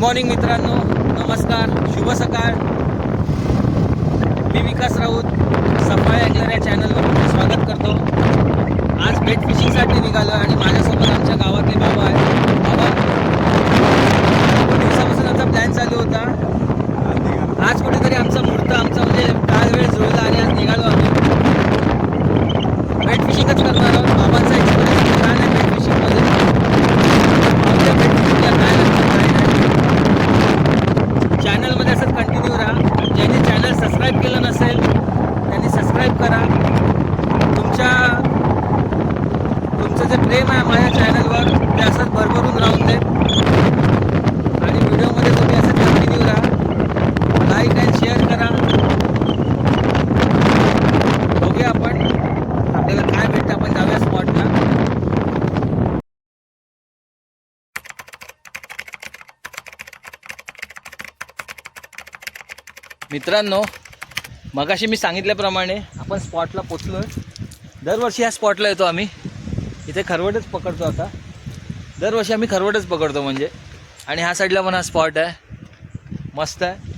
Morning मित्रांनो. नमस्कार. शुभ सकाळ. मी विकास राऊत सफाळे अँगलर या चॅनलवर तुमचं स्वागत करतो. आज बेट फिशिंगसाठी निघालो आणि माझ्यासोबत आमच्या गावातले बाबा आहे बाबा दिवसापासून आमचा प्लॅन चालू होता. आज कुठेतरी आमचा मुहूर्त आमचा म्हणजे काल वेळ जुळला आणि आज निघालो आम्ही. बेट फिशिंगच करणार आहोत बाबांचा एक्सपिरियन्स छान आहे बेट फिशिंगमध्ये आपल्या बेट फिशिंगला काय लागतं काय नाही चॅनलमध्ये असंच कंटिन्यू राहा ज्यांनी चॅनल सबस्क्राईब केलं नसेल त्यांनी सबस्क्राईब करा. तुमच्या तुमचं जे प्रेम आहे माझ्या चॅनलवर ते असंच भरभरून राहून दे. आणि व्हिडिओमध्ये तुम्ही असं कंटिन्यू राहा. लाईक अँड शेअर करा. बघूया आपण आपल्याला काय भेटतं आपण जाऊया स्पॉटला मित्रांनो मगाशी मी सांगितल्याप्रमाणे आपण स्पॉटला पोचलो आहे दरवर्षी ह्या स्पॉटला येतो आम्ही. इथे खरवटच पकडतो आता. दरवर्षी आम्ही खरवटच पकडतो म्हणजे. आणि ह्या साईडला पण हा स्पॉट आहे. मस्त आहे.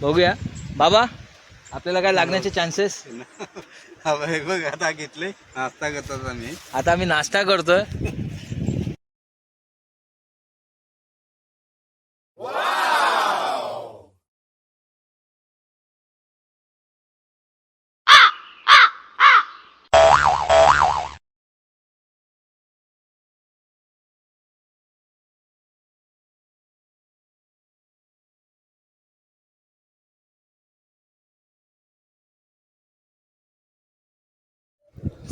बघूया. बाबा आपल्याला काय लागण्याचे चान्सेस हा बघ बघ आता घेतले. नाश्ता करतात आम्ही. आता आम्ही नाश्ता करतोय.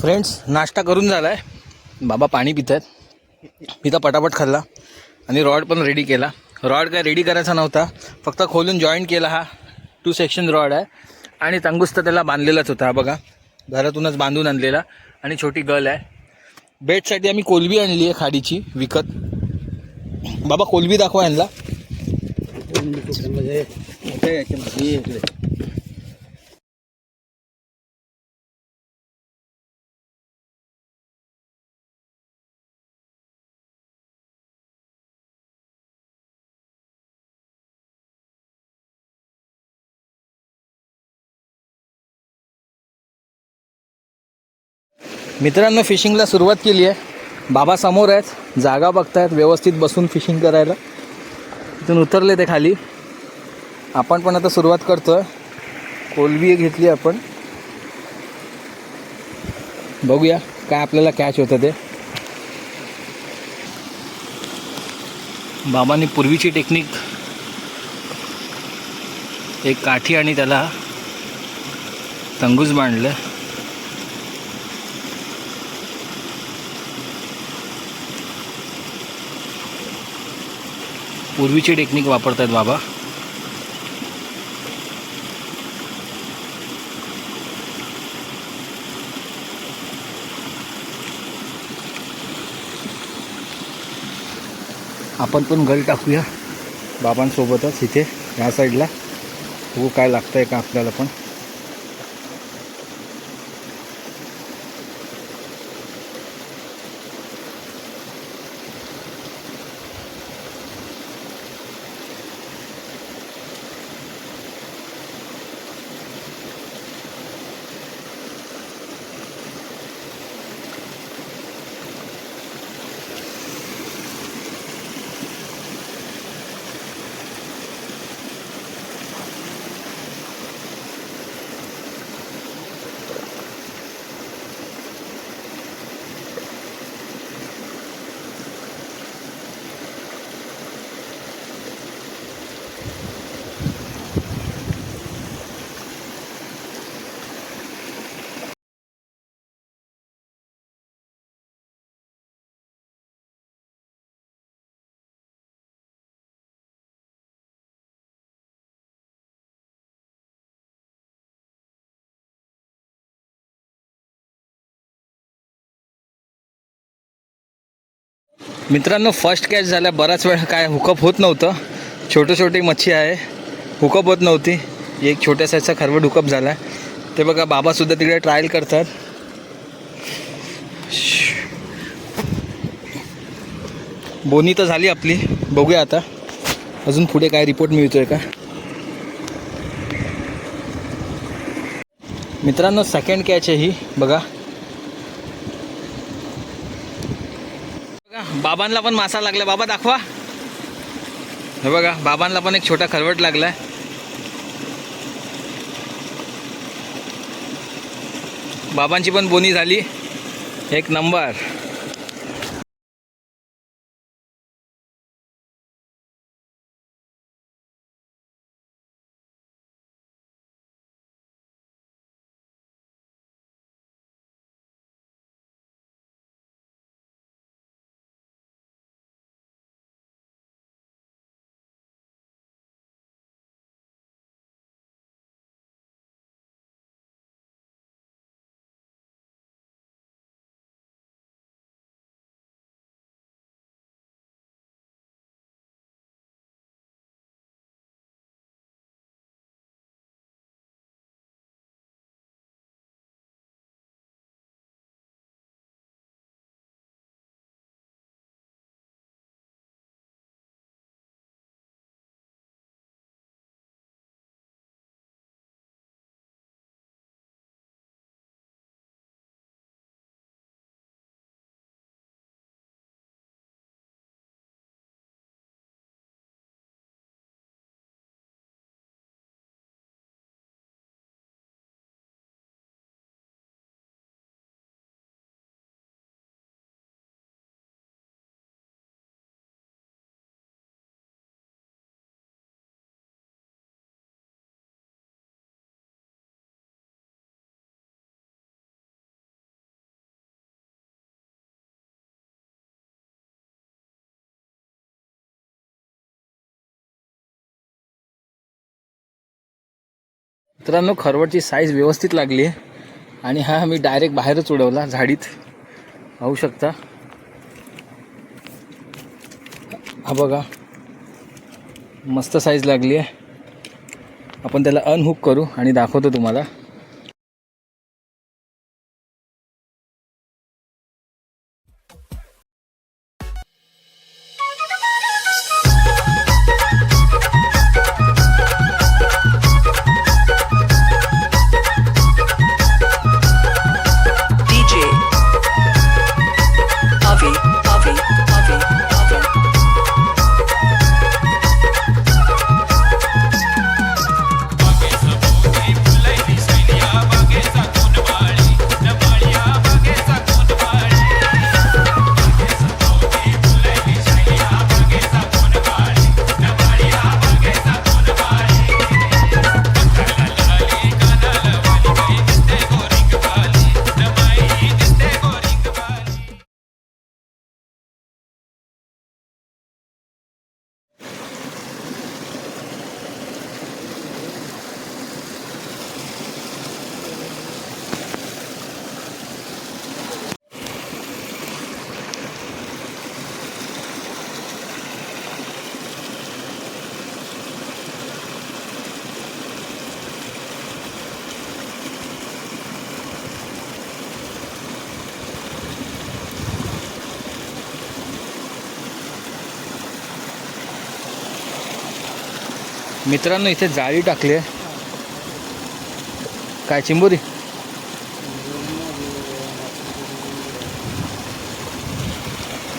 फ्रेंड्स नाश्ता करून झाला आहे बाबा पाणी पित आहेत मी तर पटापट खाल्ला. आणि रॉड पण रेडी केला. रॉड काय रेडी करायचा नव्हता. फक्त खोलून जॉईंट केला हा. टू सेक्शन रॉड आहे. आणि तंगुस्त त्याला बांधलेलाच होता. हा बघा. घरातूनच बांधून आणलेला. आणि छोटी गल आहे. बेडसाठी आम्ही कोलबी आणली आहे खाडीची. विकत. बाबा कोलबी दाखवा यांना. मित्रांनो फिशिंगला सुरुवात केली आहे. बाबा समोर आहेत. जागा बघतायत व्यवस्थित बसून फिशिंग करायला. तिथून उतरले ते खाली. आपण पण आता सुरुवात करतोय. कोलबी घेतली आपण. बघूया काय आपल्याला कॅच होतं ते. बाबांनी पूर्वीची टेक्निक एक काठी आणि त्याला तंगूज बांधलं. पूर्वीची टेक्निक वापरतात बाबा. आपण पण गल टाकूया बाबांसोबतच इथे ह्या साईडला बघू काय लागतंय का आपल्याला पण. मित्रांनो फर्स्ट कॅच झाल्या बराच वेळ काय हुकअप होत नव्हतं. छोटे छोटी मच्छी आहे. हुकअप होत नव्हती. एक छोट्या साईजचा खरवट हुकअप झाला. ते बघा बाबासुद्धा तिकडे ट्रायल करतात. बोनी तर झाली आपली. बघूया आता. अजून पुढे काय रिपोर्ट मिळतोय का? मित्रांनो सेकंड कॅच आहे ही. बघा बघा बाबांना पण मासा लागला. बाबा दाखवा. हे बघा बाबांना पण एक छोटा खरवट लागलाय बाबांची पण बोनी झाली. एक नंबर. मित्रांनो खरवटची साईज व्यवस्थित लागली आहे आणि हा मी डायरेक्ट बाहेरच उडवला झाडीत. पाहू शकता. हा बघा. मस्त साईज लागली आहे आपण त्याला अनहुक करू आणि दाखवतो तुम्हाला. मित्रांनो इथे जाळी टाकली आहे. काय चिंबोरी?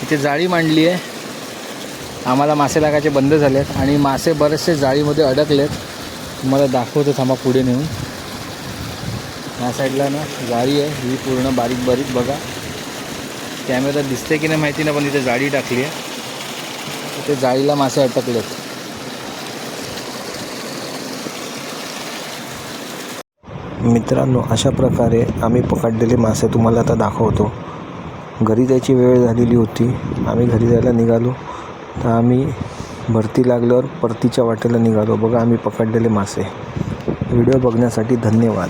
इथे जाळी मांडली आहे. आम्हाला मासे लागायचे बंद झाले आहेत आणि मासे बरेचसे जाळीमध्ये अडकलेत. तुम्हाला दाखवतो थांबा पुढे नेऊन. ह्या साईडला ना जाळी आहे ही पूर्ण बारीक बारीक बघा. कॅमेरा दिसते की नाही माहिती नाही पण इथे जाळी टाकली आहे. इथे जाळीला मासे अटकलेत मित्रांनो अशा प्रकारे आम्ही पकडलेले मासे तुम्हाला आता दाखवतो. घरी जायची वेळ झालेली होती. आम्ही घरी जायला निघालो. तर आम्ही भरती लागल्यावर परतीच्या वाटेला निघालो. बघा आम्ही पकडलेले मासे. व्हिडिओ बघण्यासाठी धन्यवाद.